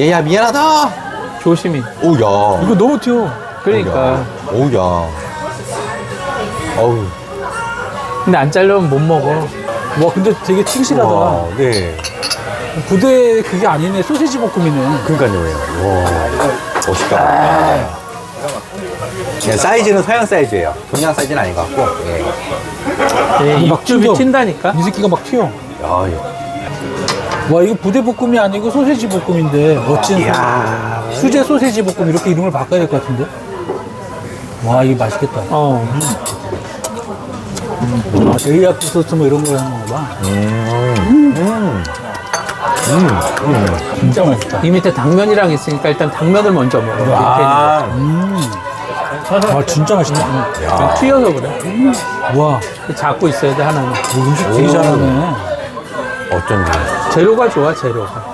얘야 미안하다. 조심히. 오야. 이거 너무 튀어. 그러니까. 오야. 어우. 근데 안 자르면 못 먹어. 와, 근데 되게 칭실하다. 와, 네. 부대 그게 아니네. 소세지 볶음이네. 그러니까요. 와. 멋있다. 예, 사이즈는 서양 사이즈예요. 동양 사이즈는 아닌 것 같고. 예. 예, 막 육즙이 튀어. 튄다니까? 이 새끼가 막 튀어. 야, 이거. 와, 이거 부대 볶음이 아니고 소세지 볶음인데 멋진 이야. 소- 수제 소세지 볶음 이렇게 이름을 바꿔야 될 것 같은데. 와, 이거 맛있겠다. 어. 아, 데리야끼 소스 뭐 이런 거 하는 건가 봐. 음. 음. 진짜 맛있다. 이 밑에 당면이랑 있으니까 일단 당면을 먼저 먹어. 밑에 아. 아, 진짜 맛있다. 있는 튀어서 그래. 와, 잡고 있어야 돼, 하나는. 음식 되게 오. 잘하네. 어쩐지. 재료가 좋아, 재료가.